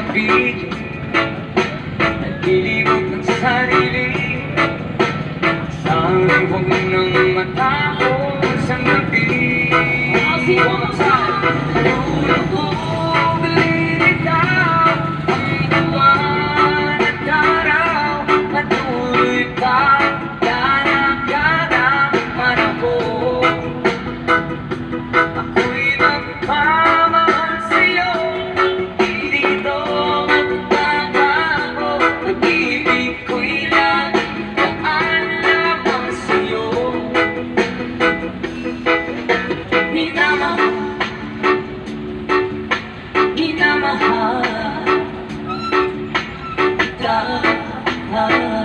mapigil Naglilibot ng sarili. Sana'y huwag nang matapos ang gabi. Tulog my heart. Dark,